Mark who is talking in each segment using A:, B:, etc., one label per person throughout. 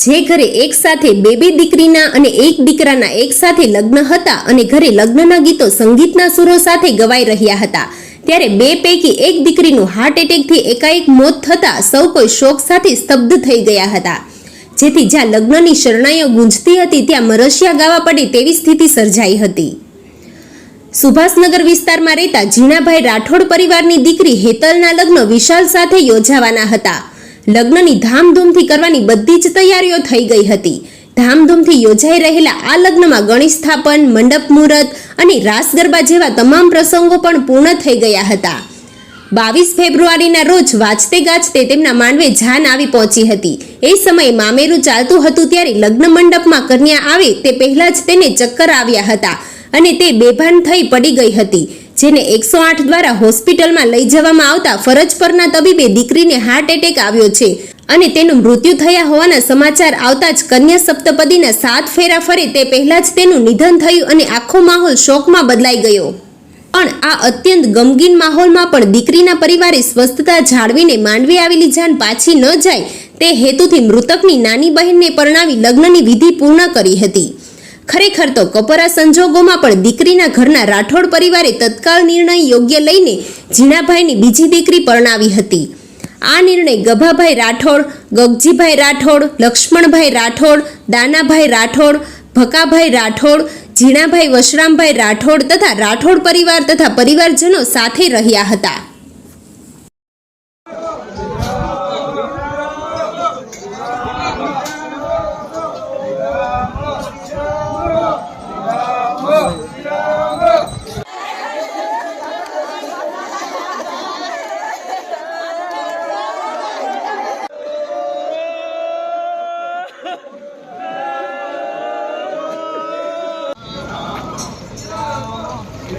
A: જે ઘરે એક સાથે બે બે દીકરીના અને એક દીકરાના એક સાથે લગ્ન હતા અને ઘરે લગ્નના ગીતો સંગીતના સુરો સાથે ગવાઈ રહ્યા હતા. ત્યારે બે પૈકી એક દીકરીનું હાર્ટ એટેકથી એકાએક મોત થતાં સૌ કોઈ શોક સાથે સ્તબ્ધ થઈ ગયા હતા. જેથી જ્યાં લગ્નની શરણાઈઓ ગુંજતી હતી, ત્યાં મરશિયા ગાવા પડે તેવી સ્થિતિ સર્જાઈ હતી. સુભાષનગર વિસ્તારમાં રહેતા જીણાભાઈ રાઠોડ પરિવારની દીકરી હેતલના લગ્ન વિશાલ સાથે યોજાવાના હતા. લગ્નની ધામધૂમથી કરવાની બધી જ તૈયારીઓ થઈ ગઈ હતી. ધામધૂમથી યોજાઈ રહેલા આ લગ્નમાં ગણેશ સ્થાપન, મંડપ મુહૂર્ત અને રાસ ગરબા જેવા તમામ પ્રસંગો પણ પૂર્ણ થઈ ગયા હતા. બાવીસ ફેબ્રુઆરીના રોજ વાંચતે ગાજતે તેમના માંડવે જાન આવી પહોંચી હતી. એ સમયે મામેરું ચાલતું હતું ત્યારે લગ્ન મંડપમાં કન્યા આવે તે પહેલાં જ તેને ચક્કર આવ્યા હતા અને તે બેભાન થઈ પડી ગઈ હતી. જેને એકસો આઠ દ્વારા હોસ્પિટલમાં લઈ જવામાં આવતા ફરજ પરના તબીબે દીકરીને હાર્ટ એટેક આવ્યો છે અને તેનું મૃત્યુ થયા હોવાના સમાચાર આવતા જ કન્યા સપ્તપદીના સાત ફેરા ફરે તે પહેલાં જ તેનું નિધન થયું અને આખો માહોલ શોકમાં બદલાઈ ગયો. પણ આ અત્યંત ગમગીન માહોલમાં પણ દીકરીના પરિવારે સ્વસ્થતા જાળવીને માંડવી આવેલી જાન પાછી ન જાય તે હેતુથી મૃતકની નાની બહેનને પરણાવી લગ્નની વિધિ પૂર્ણ કરી હતી. ખરેખર તો કપરા સંજોગોમાં પણ દીકરીના ઘરના રાઠોડ પરિવારે તત્કાળ નિર્ણય યોગ્ય લઈને ઝીણાભાઈની બીજી દીકરી પરણાવી હતી. આ નિર્ણય ગભાભાઈ રાઠોડ, ગગજીભાઈ રાઠોડ, લક્ષ્મણભાઈ રાઠોડ, દાનાભાઈ રાઠોડ, ભકાભાઈ રાઠોડ, ઝીણાભાઈ વશરામભાઈ રાઠોડ તથા રાઠોડ પરિવાર તથા પરિવારજનો સાથે રહ્યા હતા.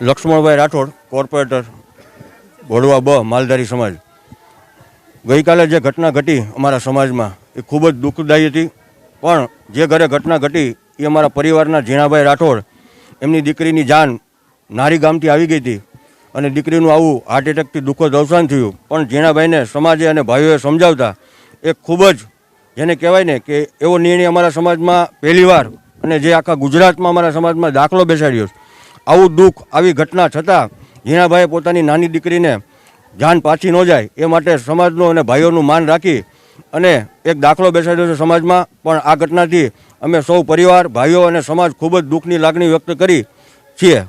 B: લક્ષ્મણભાઈ રાઠોડ, કોર્પોરેટર, ભોળવા બ માલધારી સમાજ. ગઈકાલે જે ઘટના ઘટી અમારા સમાજમાં, એ ખૂબ જ દુઃખદાયી હતી. પણ જે ઘરે ઘટના ઘટી, એ અમારા પરિવારના ઝીણાભાઈ રાઠોડ, એમની દીકરીની જાન નારી ગામથી આવી ગઈ હતી. અને દીકરીનું આવું હાર્ટ એટેકથી દુઃખદ અવસાન થયું. પણ ઝીણાભાઈને સમાજે અને ભાઈઓએ સમજાવતા, એ ખૂબ જ, જેને કહેવાય ને કે એવો નિર્ણય અમારા સમાજમાં પહેલીવાર અને જે આખા ગુજરાતમાં અમારા સમાજમાં દાખલો બેસાડ્યો છે. આવું દુઃખ, આવી ઘટના છતાં હીણાભાઈએ પોતાની નાની દીકરીને જાન પાછી ન જાય એ માટે સમાજનું અને ભાઈઓનું માન રાખી અને એક દાખલો બેસાડ્યો છે સમાજમાં. પણ આ ઘટનાથી અમે સૌ પરિવાર, ભાઈઓ અને સમાજ ખૂબ જ દુઃખની લાગણી વ્યક્ત કરી છીએ.